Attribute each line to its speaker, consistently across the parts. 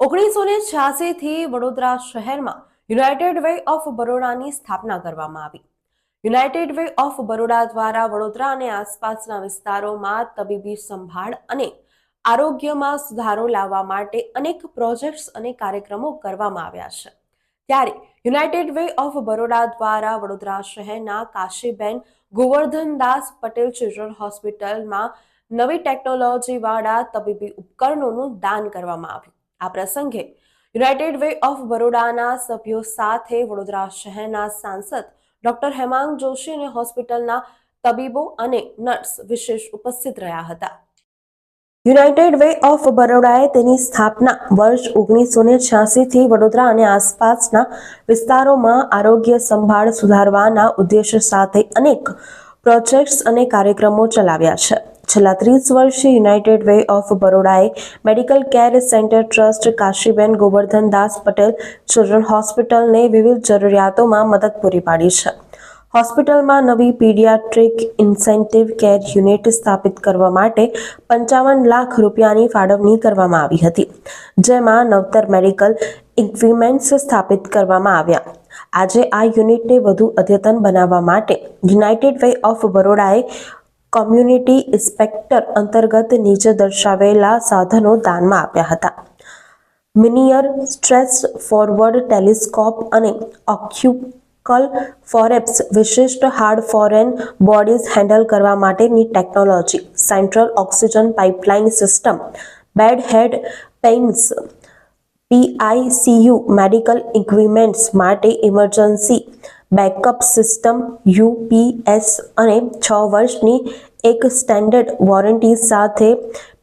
Speaker 1: ઓગણીસો ને છ્યાસીથી વડોદરા શહેરમાં યુનાઇટેડ વે ઓફ બરોડાની સ્થાપના કરવામાં આવી. યુનાઇટેડ વે ઓફ બરોડા દ્વારા વડોદરા અને આસપાસના વિસ્તારોમાં તબીબી સંભાળ અને આરોગ્યમાં સુધારો લાવવા માટે અનેક પ્રોજેક્ટ્સ અને કાર્યક્રમો કરવામાં આવ્યા છે. ત્યારે યુનાઇટેડ વે ઓફ બરોડા દ્વારા વડોદરા શહેરના કાશીબેન ગોવર્ધનદાસ પટેલ ચિલ્ડ્રન હોસ્પિટલમાં નવી ટેકનોલોજીવાળા તબીબી ઉપકરણોનું દાન કરવામાં આવ્યું. આ પ્રસંગે યુનાઇટેડ વે ઓફ બરોડાના સભ્યો સાથે વડોદરા શહેરના સાંસદ ડોક્ટર હેમાંગ જોશી અને હોસ્પિટલના તબીબો અને નર્સ વિશેષ ઉપસ્થિત રહ્યા હતા. યુનાઇટેડ વે ઓફ બરોડાએ તેની સ્થાપના વર્ષ ઓગણીસો ને છ્યાસીથી વડોદરા અને આસપાસના વિસ્તારોમાં આરોગ્ય સંભાળ સુધારવાના ઉદ્દેશ્ય સાથે અનેક પ્રોજેક્ટ્સ અને કાર્યક્રમો ચલાવ્યા છે. છેલ્લા ત્રીસ વર્ષથી United Way of બરોડાએ medical care centre trust Kashiben Govardhan Das Patel children હોસ્પિટલને વિવિધ જરૂરિયાતોમાં મદદ પૂરી પાડી છે. હોસ્પિટલમાં નવી પીડિયાટ્રિક ઇન્સેન્ટિવ કેર યુનિટ સ્થાપિત કરવા માટે પંચાવન લાખ રૂપિયાની ફાળવણી કરવામાં આવી હતી, જેમાં નવતર મેડિકલ ઇક્વિપમેન્ટ્સ સ્થાપિત કરવામાં આવ્યા. આજે આ યુનિટને વધુ અદ્યતન બનાવવા માટે યુનાઇટેડ વે ઓફ બરોડાએ કોમ્યુનિટી ઇન્સ્પેક્ટર અંતર્ગત નીચે દર્શાવેલા સાધનો દાનમાં આપ્યા હતા. મિનિયર સ્ટ્રેસ ફોરવર્ડ ટેલિસ્કોપ અને ઓક્યુકલ ફોરેપ્સ વિશિષ્ટ હાર્ડ ફોરેન બોડીઝ હેન્ડલ કરવા માટેની technology, central oxygen pipeline system, bed head panels PICU medical equipments માટે ઇમરજન્સી બેકઅપ સિસ્ટમ, યુપીએસ અને છ વર્ષની એક સ્ટેન્ડર્ડ વોરંટી સાથે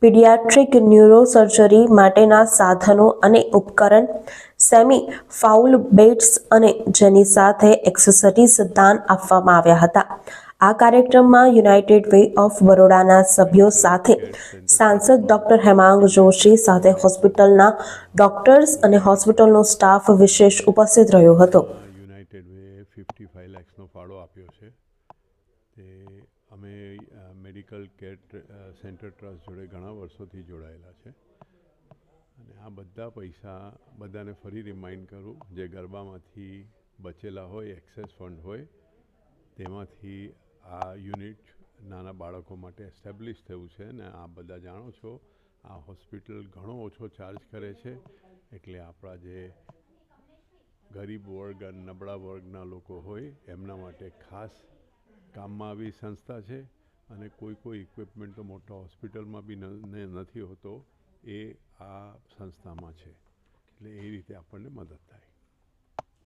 Speaker 1: પીડિયાટ્રિક ન્યુરોસર્જરી માટેના સાધનો અને ઉપકરણ, સેમી ફાઉલ બેડ્સ અને જેની સાથે એક્સેસરીઝ દાન આપવામાં આવ્યા હતા. આ કાર્યક્રમમાં યુનાઇટેડ વે ઓફ બરોડાના સભ્યો સાથે સાંસદ ડોક્ટર હેમાંગ જોશી સાથે હોસ્પિટલના ડોક્ટર્સ અને હોસ્પિટલનો સ્ટાફ વિશેષ ઉપસ્થિત રહ્યો હતો.
Speaker 2: ફિફ્ટી ફાઇવ લેક્સનો ફાળો આપ્યો છે. તે અમે મેડિકલ કેર સેન્ટર ટ્રસ્ટ જોડે ઘણા વર્ષોથી જોડાયેલા છે. અને આ બધા પૈસા બધાને ફરી રિમાઇન્ડ કરું, જે ગરબામાંથી બચેલા હોય એક્સેસ ફંડ હોય, તેમાંથી આ યુનિટ નાના બાળકો માટે એસ્ટેબ્લિશ થયું છે અને આ બધા જાણો છો, આ હોસ્પિટલ ઘણો ઓછો ચાર્જ કરે છે. એટલે આપણા જે ગરીબ વર્ગ અને નબળા વર્ગના લોકો હોય એમના માટે ખાસ કામમાં આવી સંસ્થા છે અને કોઈ કોઈ ઇક્વિપમેન્ટ તો મોટા હોસ્પિટલમાં બી નથી હોતો એ આ સંસ્થામાં છે. એટલે એ રીતે આપણને મદદ થાય.